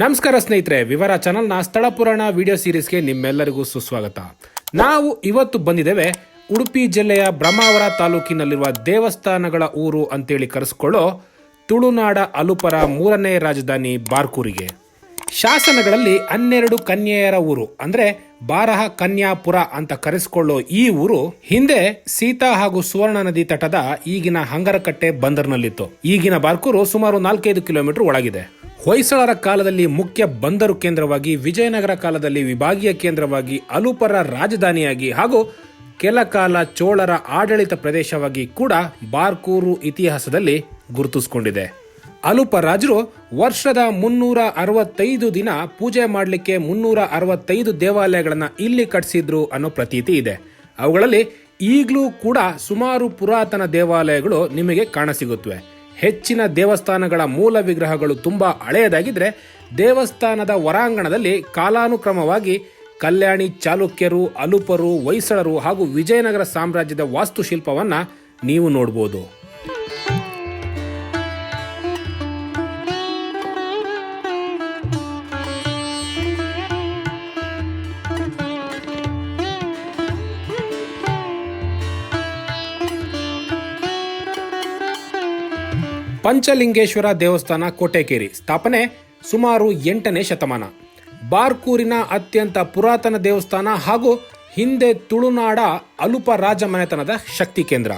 ನಮಸ್ಕಾರ ಸ್ನೇಹಿತರೆ, ವಿವರ ಚಾನಲ್ನ ಸ್ಥಳ ಪುರಾಣ ವಿಡಿಯೋ ಸೀರೀಸ್ಗೆ ನಿಮ್ಮೆಲ್ಲರಿಗೂ ಸುಸ್ವಾಗತ. ನಾವು ಇವತ್ತು ಬಂದಿದ್ದೇವೆ ಉಡುಪಿ ಜಿಲ್ಲೆಯ ಬ್ರಹ್ಮಾವರ ತಾಲೂಕಿನಲ್ಲಿರುವ ದೇವಸ್ಥಾನಗಳ ಊರು ಅಂತೇಳಿ ಕರೆಸ್ಕೊಳ್ಳೋ ತುಳುನಾಡ ಅಲುಪರ ಮೂರನೇ ರಾಜಧಾನಿ ಬಾರ್ಕೂರಿಗೆ. ಶಾಸನಗಳಲ್ಲಿ ಹನ್ನೆರಡು ಕನ್ಯೆಯರ ಊರು, ಅಂದ್ರೆ ಬಾರಹ ಕನ್ಯಾಪುರ ಅಂತ ಕರೆಸಿಕೊಳ್ಳೋ ಈ ಊರು ಹಿಂದೆ ಸೀತಾ ಹಾಗೂ ಸುವರ್ಣ ನದಿ ತಟದ ಈಗಿನ ಹಂಗರಕಟ್ಟೆ ಬಂದರ್ನಲ್ಲಿತ್ತು. ಈಗಿನ ಬಾರ್ಕೂರು ಸುಮಾರು ನಾಲ್ಕೈದು ಕಿಲೋಮೀಟರ್ ಒಳಗಿದೆ. ಹೊಯ್ಸಳರ ಕಾಲದಲ್ಲಿ ಮುಖ್ಯ ಬಂದರು ಕೇಂದ್ರವಾಗಿ, ವಿಜಯನಗರ ಕಾಲದಲ್ಲಿ ವಿಭಾಗೀಯ ಕೇಂದ್ರವಾಗಿ, ಅಲುಪರ ರಾಜಧಾನಿಯಾಗಿ ಹಾಗೂ ಕೆಲ ಕಾಲ ಚೋಳರ ಆಡಳಿತ ಪ್ರದೇಶವಾಗಿ ಕೂಡ ಬಾರ್ಕೂರು ಇತಿಹಾಸದಲ್ಲಿ ಗುರುತಿಸಿಕೊಂಡಿದೆ. ಅಲುಪ ರಾಜರು ವರ್ಷದ ಮುನ್ನೂರ ಅರವತ್ತೈದು ದಿನ ಪೂಜೆ ಮಾಡಲಿಕ್ಕೆ ಮುನ್ನೂರ ಅರವತ್ತೈದು ದೇವಾಲಯಗಳನ್ನು ಇಲ್ಲಿ ಕಟ್ಟಿಸಿದ್ರು ಅನ್ನೋ ಪ್ರತೀತಿ ಇದೆ. ಅವುಗಳಲ್ಲಿ ಈಗಲೂ ಕೂಡ ಸುಮಾರು ಪುರಾತನ ದೇವಾಲಯಗಳು ನಿಮಗೆ ಕಾಣಸಿಗುತ್ತವೆ ಹೆಚ್ಚಿನ ದೇವಸ್ಥಾನಗಳ ಮೂಲ ವಿಗ್ರಹಗಳು ತುಂಬಾ ಹಳೆಯದಾಗಿದ್ರೆ ದೇವಸ್ಥಾನದ ಹೊರಾಂಗಣದಲ್ಲಿ ಕಾಲಾನುಕ್ರಮವಾಗಿ ಕಲ್ಯಾಣಿ ಚಾಲುಕ್ಯರು, ಅಲುಪರು, ಹೊಯ್ಸಳರು ಹಾಗೂ ವಿಜಯನಗರ ಸಾಮ್ರಾಜ್ಯದ ವಾಸ್ತುಶಿಲ್ಪವನ್ನು ನೀವು ನೋಡಬಹುದು ಪಂಚಲಿಂಗೇಶ್ವರ ದೇವಸ್ಥಾನ ಕೋಟೆಕೇರಿ, ಸ್ಥಾಪನೆ ಸುಮಾರು ಎಂಟನೇ ಶತಮಾನ. ಬಾರ್ಕೂರಿನ ಅತ್ಯಂತ ಪುರಾತನ ದೇವಸ್ಥಾನ ಹಾಗೂ ಹಿಂದೆ ತುಳುನಾಡ ಅಲುಪ ರಾಜಮನೆತನದ ಶಕ್ತಿ ಕೇಂದ್ರ.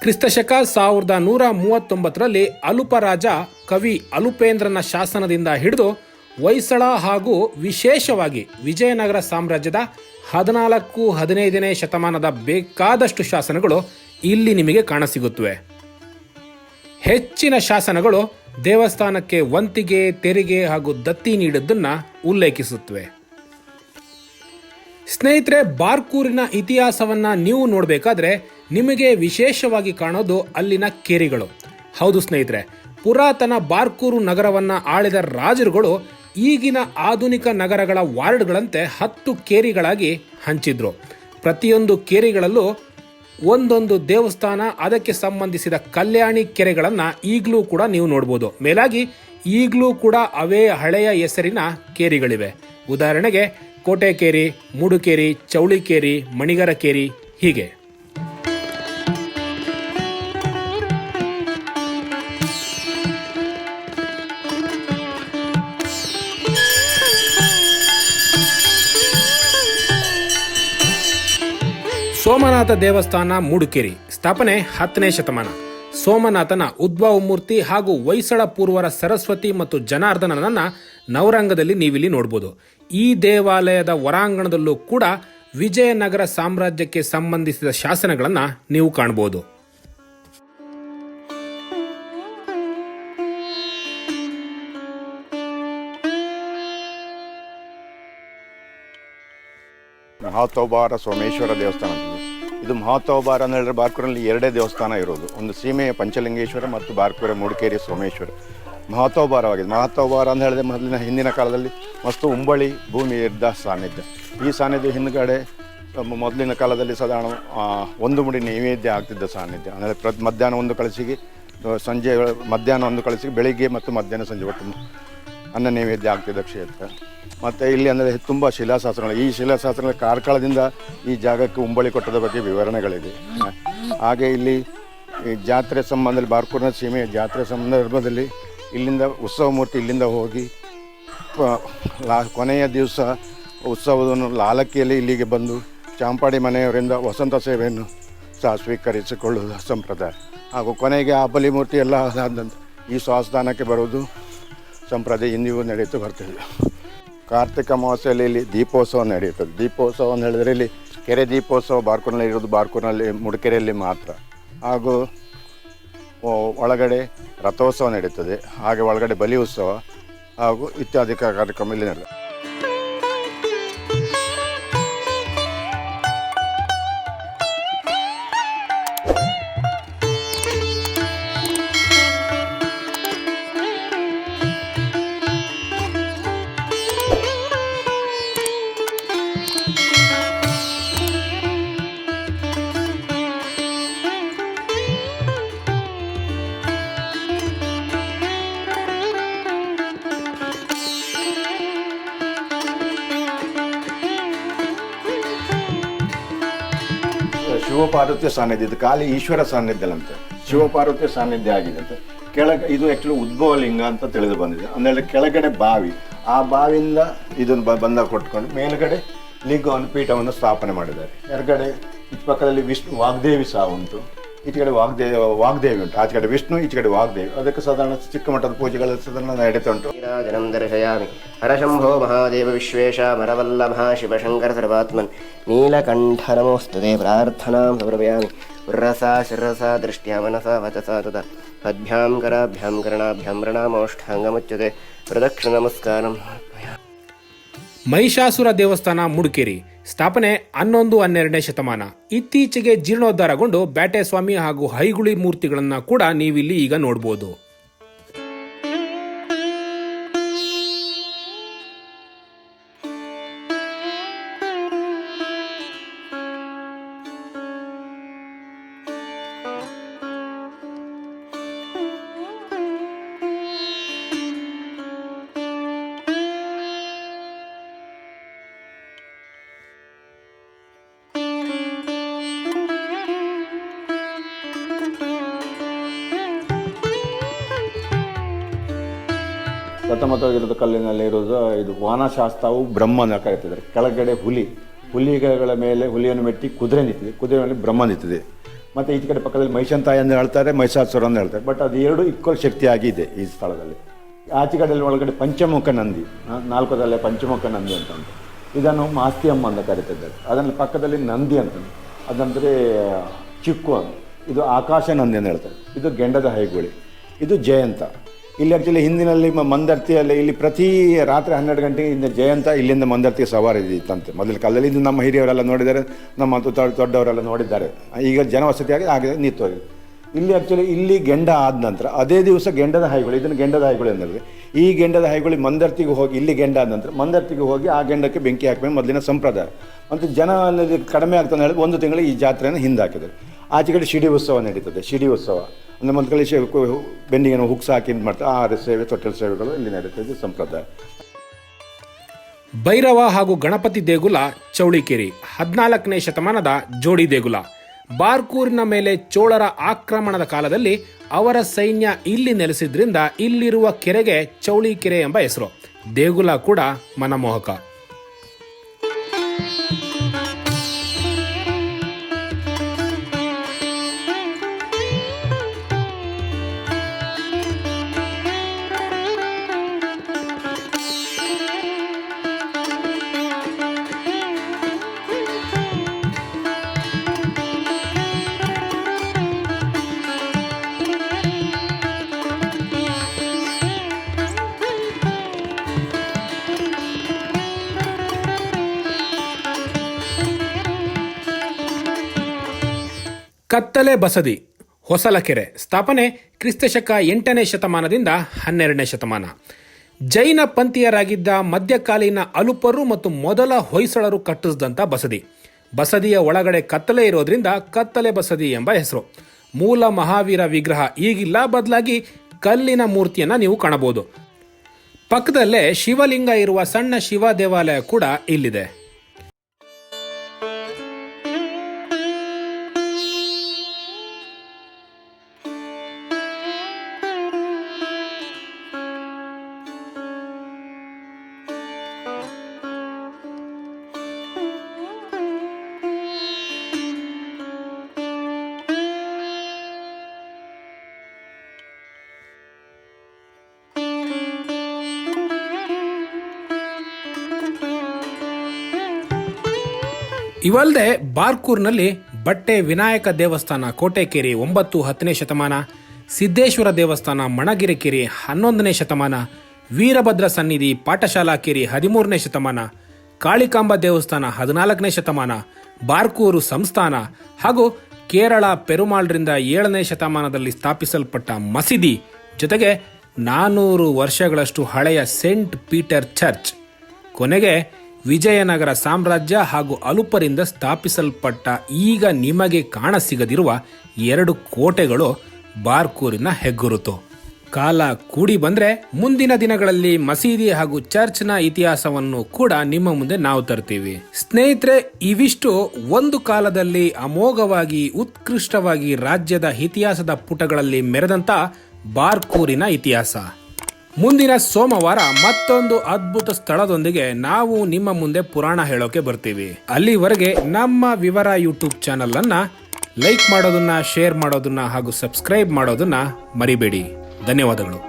ಕ್ರಿಸ್ತಶಕ ಸಾವಿರದ ನೂರ ಮೂವತ್ತೊಂಬತ್ತರಲ್ಲಿ ಅಲುಪ ರಾಜ ಕವಿ ಅಲುಪೇಂದ್ರನ ಶಾಸನದಿಂದ ಹಿಡಿದು ಹೊಯ್ಸಳ ಹಾಗೂ ವಿಶೇಷವಾಗಿ ವಿಜಯನಗರ ಸಾಮ್ರಾಜ್ಯದ ಹದಿನಾಲ್ಕು ಹದಿನೈದನೇ ಶತಮಾನದ ಬೇಕಾದಷ್ಟು ಶಾಸನಗಳು ಇಲ್ಲಿ ನಿಮಗೆ ಕಾಣಸಿಗುತ್ತವೆ. ಹೆಚ್ಚಿನ ಶಾಸನಗಳು ದೇವಸ್ಥಾನಕ್ಕೆ ವಂತಿಗೆ, ತೆರಿಗೆ ಹಾಗೂ ದತ್ತಿ ನೀಡಿದ್ದನ್ನ ಉಲ್ಲೇಖಿಸುತ್ತವೆ. ಸ್ನೇಹಿತರೆ, ಬಾರ್ಕೂರಿನ ಇತಿಹಾಸವನ್ನ ನೀವು ನೋಡಬೇಕಾದ್ರೆ ನಿಮಗೆ ವಿಶೇಷವಾಗಿ ಕಾಣೋದು ಅಲ್ಲಿನ ಕೇರಿಗಳು. ಹೌದು ಸ್ನೇಹಿತರೆ, ಪುರಾತನ ಬಾರ್ಕೂರು ನಗರವನ್ನ ಆಳಿದ ರಾಜರುಗಳು ಈಗಿನ ಆಧುನಿಕ ನಗರಗಳ ವಾರ್ಡ್ಗಳಂತೆ ಹತ್ತು ಕೇರಿಗಳಾಗಿ ಹಂಚಿದ್ರು. ಪ್ರತಿಯೊಂದು ಕೇರಿಗಳಲ್ಲೂ ಒಂದೊಂದು ದೇವಸ್ಥಾನ ಅದಕ್ಕೆ ಸಂಬಂಧಿಸಿದ ಕಲ್ಯಾಣಿ ಕೆರೆಗಳನ್ನು ಈಗಲೂ ಕೂಡ ನೀವು ನೋಡ್ಬೋದು. ಮೇಲಾಗಿ, ಈಗಲೂ ಕೂಡ ಅವೇ ಹಳೆಯ ಹೆಸರಿನ ಕೇರಿಗಳಿವೆ. ಉದಾಹರಣೆಗೆ, ಕೋಟೆಕೇರಿ, ಮೂಡುಕೇರಿ, ಚೌಳಿಕೇರಿ ಮಣಿಗರ ಕೇರಿ ಹೀಗೆ. ಸೋಮನಾಥ ದೇವಸ್ಥಾನ ಮೂಡುಕೇರಿ, ಸ್ಥಾಪನೆ ಹತ್ತನೇ ಶತಮಾನ. ಸೋಮನಾಥನ ಉದ್ಭವ ಮೂರ್ತಿ ಹಾಗೂ ಹೊಯ್ಸಳ ಪೂರ್ವರ ಸರಸ್ವತಿ ಮತ್ತು ಜನಾರ್ದನನನ್ನ ನವರಂಗದಲ್ಲಿ ನೀವಿಲ್ಲಿ ನೋಡಬಹುದು ಈ ದೇವಾಲಯದ ಹೊರಾಂಗಣದಲ್ಲೂ ಕೂಡ ವಿಜಯನಗರ ಸಾಮ್ರಾಜ್ಯಕ್ಕೆ ಸಂಬಂಧಿಸಿದ ಶಾಸನಗಳನ್ನು ನೀವು ಕಾಣಬಹುದು ಮಹಾತೋಬಾರ ಸೋಮೇಶ್ವರ ದೇವಸ್ಥಾನ ಇದೆ. ಮಹಾತೋಬಾರ ಅಂತ ಹೇಳಿದ್ರೆ ಬಾರ್ಕೂರಲ್ಲಿ ಎರಡೇ ದೇವಸ್ಥಾನ ಇರೋದು. ಒಂದು ಸೀಮೆಯ ಪಂಚಲಿಂಗೇಶ್ವರ ಮತ್ತು ಬಾರ್ಕೂರ ಮೂಡಿಕೇರಿ ಸೋಮೇಶ್ವರ. ಮಹಾತೋಬಾರವಾಗಿದೆ. ಮಹಾತೋಬಾರ ಅಂತ ಹೇಳಿದ್ರೆ ಮೊದಲಿನ ಹಿಂದಿನ ಕಾಲದಲ್ಲಿ ಮಸ್ತು ಉಂಬಳಿ ಭೂಮಿ ಇದ್ದ ಸಾನ್ನಿಧ್ಯ. ಈ ಸಾನ್ನಿಧ್ಯ ಹಿಂದ್ಗಡೆ ಮೊದಲಿನ ಕಾಲದಲ್ಲಿ ಸಾಧಾರಣ ಒಂದು ಮುಡಿ ನೈವೇದ್ಯ ಆಗ್ತಿದ್ದ ಸಾನ್ನಿಧ್ಯ. ಅಂದರೆ ಪ್ರ, ಮಧ್ಯಾಹ್ನ ಒಂದು ಕಳಿಸಿಗೆ ಸಂಜೆ ಮಧ್ಯಾಹ್ನ ಒಂದು ಕಳಿಸಿಗೆ, ಬೆಳಿಗ್ಗೆ ಮತ್ತು ಮಧ್ಯಾಹ್ನ ಸಂಜೆ ಒಟ್ಟು ಅನ್ನ ನೈವೇದ್ಯ ಆಗ್ತಿದ್ದ ಕ್ಷೇತ್ರ. ಮತ್ತು ಇಲ್ಲಿ ಅಂದರೆ ತುಂಬ ಶಿಲಾಶಾಸ್ತ್ರಗಳು ಈ ಶಿಲಾಶಾಸ್ತ್ರಗಳ ಕಾರ್ಕಳದಿಂದ ಈ ಜಾಗಕ್ಕೆ ಉಂಬಳಿ ಕೊಟ್ಟದ ಬಗ್ಗೆ ವಿವರಣೆಗಳಿದೆ. ಹಾಗೆ ಇಲ್ಲಿ ಈ ಜಾತ್ರೆ ಸಂಬಂಧದಲ್ಲಿ ಬಾರ್ಕೂರಿನ ಸೀಮೆಯ ಜಾತ್ರೆ ಸಂದರ್ಭದಲ್ಲಿ ಇಲ್ಲಿಂದ ಉತ್ಸವ ಮೂರ್ತಿ ಇಲ್ಲಿಂದ ಹೋಗಿ ಕೊನೆಯ ದಿವಸ ಉತ್ಸವವನ್ನು ಲಾಲಕ್ಕಿಯಲ್ಲಿ ಇಲ್ಲಿಗೆ ಬಂದು ಚಾಂಪಾಡಿ ಮನೆಯವರಿಂದ ವಸಂತ ಸೇವೆಯನ್ನು ಸಹ ಸ್ವೀಕರಿಸಿಕೊಳ್ಳುವ ಸಂಪ್ರದಾಯ. ಹಾಗೂ ಕೊನೆಗೆ ಆ ಬಲಿಮೂರ್ತಿ ಎಲ್ಲ ಈ ಸ್ವಾಸ್ಥಾನಕ್ಕೆ ಬರುವುದು ಸಂಪ್ರದಾಯ ಇಂದಿಗೂ ನಡೆಯುತ್ತಾ ಬರ್ತದೆ ಕಾರ್ತಿಕ ಅಮಾವಾಸ್ಯೆಯಲ್ಲಿ ಇಲ್ಲಿ ದೀಪೋತ್ಸವ ನಡೆಯುತ್ತದೆ. ದೀಪೋತ್ಸವ ಅಂತ ಹೇಳಿದ್ರೆ ಇಲ್ಲಿ ಕೆರೆ ದೀಪೋತ್ಸವ ಬಾರ್ಕೂರಿನಲ್ಲಿ ಇರೋದು ಬಾರ್ಕೂರಿನಲ್ಲಿ, ಮುಡಕೆರೆಯಲ್ಲಿ ಮಾತ್ರ. ಹಾಗೂ ಒಳಗಡೆ ರಥೋತ್ಸವ ನಡೀತದೆ. ಹಾಗೆ ಒಳಗಡೆ ಬಲಿ ಉತ್ಸವ ಹಾಗೂ ಇತ್ಯಾದಿ ಕಾರ್ಯಕ್ರಮ ಇಲ್ಲಿ ನಡೆದ ಶಿವಪಾರ್ವತಿಯ ಸಾನ್ನಿಧ್ಯ ಇದು. ಖಾಲಿ ಈಶ್ವರ ಸಾನ್ನಿಧ್ಯ ಶಿವಪಾರ್ವತಿ ಶಿವಪಾರ್ವತಿಯ ಸಾನ್ನಿಧ್ಯ ಆಗಿದೆ ಅಂತ. ಕೆಳಗೆ ಇದು ಆ್ಯಕ್ಚುಲಿ ಉದ್ಭವ ಲಿಂಗ ಅಂತ ತಿಳಿದು ಬಂದಿದೆ. ಅಂದರೆ ಕೆಳಗಡೆ ಬಾವಿ. ಆ ಬಾವಿಯಿಂದ ಇದನ್ನು ಬ- ಬಂದ ಕೊಟ್ಕೊಂಡು ಮೇಲುಗಡೆ ಲಿಂಗವನ್ನು ಪೀಠವನ್ನು ಸ್ಥಾಪನೆ ಮಾಡಿದ್ದಾರೆ. ಎರಡುಗಡೆ ಇತ್ತ ಪಕ್ಕದಲ್ಲಿ ವಿಷ್ಣು ವಾಗ್ದೇವಿ ಸಹ ಉಂಟು. ಈಚೆ ಕಡೆ ವಾಗ್ದೇವಿ ವಾಗ್ದೇವಿ ಉಂಟು ಆಚೆ ಕಡೆ ವಿಷ್ಣು ಈಚೆ ಕಡೆ ವಾಗ್ದೇವಿ ಅದಕ್ಕೆ ಸಾಧಾರಣ ಚಿಕ್ಕ ಮಟ್ಟದ ಪೂಜೆಗಳು ಸಾಧಾರಣ ನಡೀತಾ ಉಂಟು ನೀರಾಜನಂ ದರ್ಶಯಾಮಿ ಹರಶಂಭೋ ಮಹಾದೇವ ವಿಶ್ವೇಶ ಮರವಲ್ಲಭ ಶಿವಶಂಕರ ಸರ್ವಾತ್ಮನ್ ನೀಲಕಂಠ ನಮೋಸ್ತುತೆ ಪ್ರಾರ್ಥನಾಂ ಸಮರ್ಪಯಾಮಿ ಉರ್ರಸಾ ಶಿರಸಾ ದೃಷ್ಟ್ಯಾ ಮನಸಾ ವಚಸಾ ತದ ಪದ್ಭ್ಯಾಂ ಕರಾಭ್ಯಾಂ ಕರ್ಣಾಭ್ಯಾಂ ಪ್ರಣಾಮೋಷ್ಠಾಂಗಮುಚ್ಯತೆ ಪ್ರದಕ್ಷಿಣ ನಮಸ್ಕಾರಂ ಸಮರ್ಪಯಾಮಿ. ಮಹಿಷಾಸುರ ದೇವಸ್ಥಾನ, ಮುಡುಕೇರಿ. ಸ್ಥಾಪನೆ ಹನ್ನೊಂದು, ಹನ್ನೆರಡನೇ ಶತಮಾನ. ಇತ್ತೀಚೆಗೆ ಜೀರ್ಣೋದ್ಧಾರಗೊಂಡು ಬ್ಯಾಟೆ ಸ್ವಾಮಿ ಹಾಗೂ ಹೈಗುಳಿ ಮೂರ್ತಿಗಳನ್ನ ಕೂಡ ನೀವಿಲ್ಲಿ ಈಗ ನೋಡಬಹುದು ಪ್ರಥಮವಾಗಿರೋದು ಕಲ್ಲಿನಲ್ಲಿ ಇರೋದು ಇದು ವಾನಶಾಸ್ತ್ರವು ಬ್ರಹ್ಮನ ಕರೀತಿದ್ದಾರೆ ಕೆಳಗಡೆ ಹುಲಿ. ಹುಲಿಗಳ ಮೇಲೆ ಹುಲಿಯನ್ನು ಮೆಟ್ಟಿ ಕುದುರೆ ನಿಂತಿದೆ. ಕುದುರೆ ಮೇಲೆ ಬ್ರಹ್ಮ ನಿಂತಿದೆ. ಮತ್ತು ಈಚೆ ಕಡೆ ಪಕ್ಕದಲ್ಲಿ ಮೈಷಂತಾಯಿ ಅಂತ ಹೇಳ್ತಾರೆ, ಮಹಿಷಾಸುರ ಅಂತ ಹೇಳ್ತಾರೆ. ಬಟ್ ಅದು ಎರಡು ಇಕ್ವಲ್ ಶಕ್ತಿಯಾಗಿದೆ ಈ ಸ್ಥಳದಲ್ಲಿ. ಆಚೆ ಕಡೆಯಲ್ಲಿ ಒಳಗಡೆ ಪಂಚಮುಖ ನಂದಿ. ನಾಲ್ಕದಲ್ಲೇ ಪಂಚಮುಖ ನಂದಿ ಅಂತ ಇದನ್ನು ಮಾಸ್ತಿಯಮ್ಮ ಅಂತ ಕರೀತಿದ್ದಾರೆ. ಅದನ್ನು ಪಕ್ಕದಲ್ಲಿ ನಂದಿ ಅಂತ. ಅದಂದರೆ, ಚಿಕ್ಕು ಅಂತ. ಇದು ಆಕಾಶ ನಂದಿ ಅಂತ ಹೇಳ್ತಾರೆ. ಇದು ಗೆಂಡದ ಹೈಗುಳಿ. ಇದು ಜಯಂತ. ಇಲ್ಲಿ ಆ್ಯಕ್ಚುಲಿ ಹಿಂದಿನಲ್ಲಿ ಮಂದರ್ತಿಯಲ್ಲಿ ಇಲ್ಲಿ ಪ್ರತಿ ರಾತ್ರಿ ಹನ್ನೆರಡು ಗಂಟೆಗೆ ಇಂದ ಜಯಂತ ಇಲ್ಲಿಂದ ಮಂದರ್ತಿಗೆ ಸವಾರಿ ಇತ್ತಂತೆ. ಮೊದಲ ಕಾಲದಲ್ಲಿ ಇದು ನಮ್ಮ ಹಿರಿಯವರೆಲ್ಲ ನೋಡಿದ್ದಾರೆ, ನಮ್ಮ ದೊಡ್ಡವರೆಲ್ಲ ನೋಡಿದ್ದಾರೆ. ಈಗ ಜನವಸತಿಯಾಗಿ ಆಗಿದೆ ನಿಂತೋಗಿ ಇಲ್ಲಿ ಆ್ಯಕ್ಚುಲಿ ಇಲ್ಲಿ ಗೆಂಡ ಆದ ನಂತರ ಅದೇ ದಿವಸ ಗೆಂಡದ ಹಾಯಿಗಳು, ಇದನ್ನು ಗೆಂಡದ ಹೈಗುಳಿ ಅಂದರೆ ಈ ಗೆಂಡದ ಹೈಗುಳಿ ಮಂದರ್ತಿಗೆ ಹೋಗಿ ಇಲ್ಲಿ ಗೆಂಡ ಆದ ನಂತರ ಮಂದರ್ತಿಗೆ ಹೋಗಿ ಆ ಗೆಂಡಕ್ಕೆ ಬೆಂಕಿ ಹಾಕಬೇಕು ಮೊದಲಿನ ಸಂಪ್ರದಾಯ. ಮತ್ತು ಜನ ಕಡಿಮೆ ಆಗ್ತಾನೆ ಹೇಳಿ ಒಂದು ತಿಂಗಳು ಈ ಜಾತ್ರೆಯನ್ನು ಹಿಂದಾಕಿದ್ದಾರೆ. ಆಚೆ ಕಡೆ ಶಿಡಿ ಉತ್ಸವ ನಡೀತದೆ, ಶಿಡಿ ಉತ್ಸವ. ಅಂದರೆ ಒಂದು ಕಡೆ ಶಿ- ಬೆನ್ನಿಗೆ ಹುಕ್ಸ್ ಹಾಕಿ ಇದು ಮಾಡ್ತಾರೆ ಆಹಾರ ಸೇವೆ, ತೊಟ್ಟಲ ಸೇವೆಗಳು ಇಲ್ಲಿ ನಡೀತದೆ ಸಂಪ್ರದಾಯ. ಭೈರವ ಹಾಗೂ ಗಣಪತಿ ದೇಗುಲ, ಚೌಳಿಕೇರಿ. ಹದಿನಾಲ್ಕನೇ ಶತಮಾನದ ಜೋಡಿ ದೇಗುಲ. ಬಾರ್ಕೂರಿನ ಮೇಲೆ ಚೋಳರ ಆಕ್ರಮಣದ ಕಾಲದಲ್ಲಿ ಅವರ ಸೈನ್ಯ ಇಲ್ಲಿ ನೆಲೆಸಿದ್ರಿಂದ ಇಲ್ಲಿರುವ ಕೆರೆಗೆ ಚೌಳಿಕೆರೆ ಎಂಬ ಹೆಸರು. ದೇಗುಲ ಕೂಡ ಮನಮೋಹಕ. ಕತ್ತಲೆ ಬಸದಿ, ಹೊಸಲಕೆರೆ, ಸ್ಥಾಪನೆ ಕ್ರಿಸ್ತಶಕ ಎಂಟನೇ ಶತಮಾನದಿಂದ ಹನ್ನೆರಡನೇ ಶತಮಾನ. ಜೈನ ಪಂಥೀಯರಾಗಿದ್ದ ಮಧ್ಯಕಾಲೀನ ಅಲುಪರು ಮತ್ತು ಮೊದಲ ಹೊಯ್ಸಳರು ಕಟ್ಟಿಸಿದಂಥ ಬಸದಿ. ಬಸದಿಯ ಒಳಗಡೆ ಕತ್ತಲೆ ಇರೋದ್ರಿಂದ ಕತ್ತಲೆ ಬಸದಿ ಎಂಬ ಹೆಸರು. ಮೂಲ ಮಹಾವೀರ ವಿಗ್ರಹ ಈಗಿಲ್ಲ, ಬದಲಾಗಿ ಕಲ್ಲಿನ ಮೂರ್ತಿಯನ್ನು ನೀವು ಕಾಣಬಹುದು. ಪಕ್ಕದಲ್ಲೇ ಶಿವಲಿಂಗ ಇರುವ ಸಣ್ಣ ಶಿವ ದೇವಾಲಯ ಕೂಡ ಇಲ್ಲಿದೆ. ಇವಲ್ಲದೆ ಬಾರ್ಕೂರ್ನಲ್ಲಿ ಬಟ್ಟೆ ವಿನಾಯಕ ದೇವಸ್ಥಾನ ಕೋಟೆಕೇರಿ ಒಂಬತ್ತು ಹತ್ತನೇ ಶತಮಾನ, ಸಿದ್ದೇಶ್ವರ ದೇವಸ್ಥಾನ ಮಣಗಿರಿ ಕೆರೆ ಹನ್ನೊಂದನೇ ಶತಮಾನ, ವೀರಭದ್ರ ಸನ್ನಿಧಿ ಪಾಠಶಾಲಾ ಕೇರಿ ಹದಿಮೂರನೇ ಶತಮಾನ, ಕಾಳಿಕಾಂಬ ದೇವಸ್ಥಾನ ಹದಿನಾಲ್ಕನೇ ಶತಮಾನ, ಬಾರ್ಕೂರು ಸಂಸ್ಥಾನ ಹಾಗೂ ಕೇರಳ ಪೆರುಮಾಳ್ರಿಂದ ಏಳನೇ ಶತಮಾನದಲ್ಲಿ ಸ್ಥಾಪಿಸಲ್ಪಟ್ಟ ಮಸೀದಿ ಜೊತೆಗೆ ನಾನೂರು ವರ್ಷಗಳಷ್ಟು ಹಳೆಯ ಸೇಂಟ್ ಪೀಟರ್ ಚರ್ಚ್. ಕೊನೆಗೆ ವಿಜಯನಗರ ಸಾಮ್ರಾಜ್ಯ ಹಾಗೂ ಅಲುಪರಿಂದ ಸ್ಥಾಪಿಸಲ್ಪಟ್ಟ ಈಗ ನಿಮಗೆ ಕಾಣಸಿಗದಿರುವ ಎರಡು ಕೋಟೆಗಳು ಬಾರ್ಕೂರಿನ ಹೆಗ್ಗುರುತು. ಕಾಲ ಕೂಡಿ ಬಂದ್ರೆ ಮುಂದಿನ ದಿನಗಳಲ್ಲಿ ಮಸೀದಿ ಹಾಗೂ ಚರ್ಚ್ನ ಇತಿಹಾಸವನ್ನು ಕೂಡ ನಿಮ್ಮ ಮುಂದೆ ನಾವು ತರ್ತೀವಿ. ಸ್ನೇಹಿತರೆ, ಇವಿಷ್ಟು ಒಂದು ಕಾಲದಲ್ಲಿ ಅಮೋಘವಾಗಿ, ಉತ್ಕೃಷ್ಟವಾಗಿ ರಾಜ್ಯದ ಇತಿಹಾಸದ ಪುಟಗಳಲ್ಲಿ ಮೆರೆದಂತ ಬಾರ್ಕೂರಿನ ಇತಿಹಾಸ. ಮುಂದಿನ ಸೋಮವಾರ ಮತ್ತೊಂದು ಅದ್ಭುತ ಸ್ಥಳದೊಂದಿಗೆ ನಾವು ನಿಮ್ಮ ಮುಂದೆ ಪುರಾಣ ಹೇಳೋಕೆ ಬರ್ತೀವಿ. ಅಲ್ಲಿವರೆಗೆ ನಮ್ಮ ವಿವರ ಯೂಟ್ಯೂಬ್ ಚಾನಲ್ ಅನ್ನ ಲೈಕ್ ಮಾಡೋದನ್ನ, ಶೇರ್ ಮಾಡೋದನ್ನ ಹಾಗೂ ಸಬ್ಸ್ಕ್ರೈಬ್ ಮಾಡೋದನ್ನ ಮರಿಬೇಡಿ. ಧನ್ಯವಾದಗಳು.